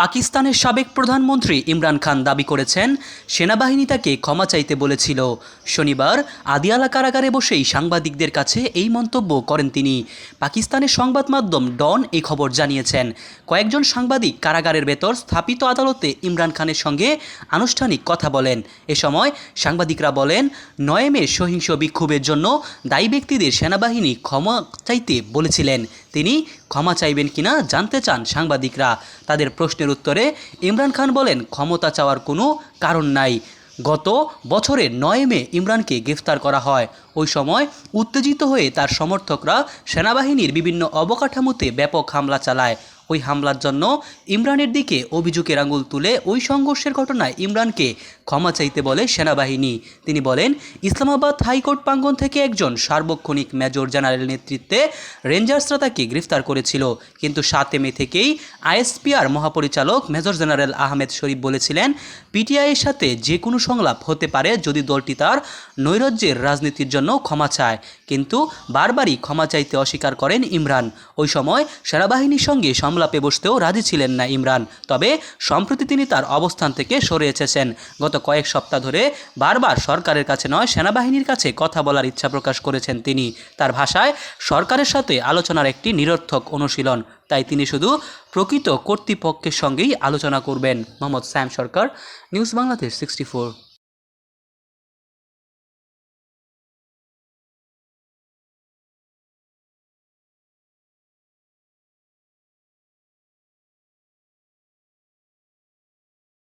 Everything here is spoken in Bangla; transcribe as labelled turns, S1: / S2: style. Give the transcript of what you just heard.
S1: পাকিস্তানের সাবেক প্রধানমন্ত্রী ইমরান খান দাবি করেছেন, সেনাবাহিনী তাকে ক্ষমা চাইতে বলেছিল। শনিবার আদিয়ালা কারাগারে বসেই সাংবাদিকদের কাছে এই মন্তব্য করেন তিনি। পাকিস্তানের সংবাদ মাধ্যম ডন এই খবর জানিয়েছেন, কয়েকজন সাংবাদিক কারাগারের ভেতর স্থাপিত আদালতে ইমরান খানের সঙ্গে আনুষ্ঠানিক কথা বলেন। এ সময় সাংবাদিকরা বলেন, নয় মে সহিংস বিক্ষোভের জন্য দায়ী ব্যক্তিদের সেনাবাহিনী ক্ষমা চাইতে বলেছিলেন। তিনি ক্ষমা চাইবেন কিনা জানতে চান সাংবাদিকরা। তাদের প্রশ্নের উত্তরে ইমরান খান বলেন, ক্ষমতা চাওয়ার কোনো কারণ নাই। গত বছরের নয় মে ইমরানকে গ্রেফতার করা হয়। ওই সময় উত্তেজিত হয়ে তার সমর্থকরা সেনাবাহিনীর বিভিন্ন অবকাঠামোতে ব্যাপক হামলা চালায়। ওই হামলার জন্য ইমরানের দিকে অভিযোগের আঙুল তুলে ওই সংঘর্ষের ঘটনায় ইমরানকে ক্ষমা চাইতে বলে সেনাবাহিনী। তিনি বলেন, ইসলামাবাদ হাইকোর্ট প্রাঙ্গণ থেকে একজন সার্বক্ষণিক মেজর জেনারেল নেতৃত্বে রেঞ্জার্সরা তাকে গ্রেফতার করেছিল। কিন্তু সাতে মে থেকেই আইএসপিআর মহাপরিচালক মেজর জেনারেল আহমেদ শরীফ বলেছিলেন, পিটিআইয়ের সাথে যে কোনো সংলাপ হতে পারে যদি দলটি তার নৈরাজ্যের রাজনীতির জন্য ক্ষমা চায়। কিন্তু বারবারই ক্ষমা চাইতে অস্বীকার করেন ইমরান। ওই সময় সেনাবাহিনীর সঙ্গে সংলাপে বসতেও রাজি ছিলেন না ইমরান। তবে সম্প্রতি তিনি তার অবস্থান থেকে সরে এসেছেন। গত কয়েক সপ্তাহ ধরে বারবার সরকারের কাছে নয়, সেনাবাহিনীর কাছে কথা বলার ইচ্ছা প্রকাশ করেছেন তিনি। তার ভাষায়, সরকারের সাথে আলোচনার একটি নিরর্থক অনুশীলন। তাই তিনি শুধু প্রকৃত কর্তৃপক্ষের সঙ্গেই আলোচনা করবেন। Mohammad Sam Sarkar, news Bangladesh sixty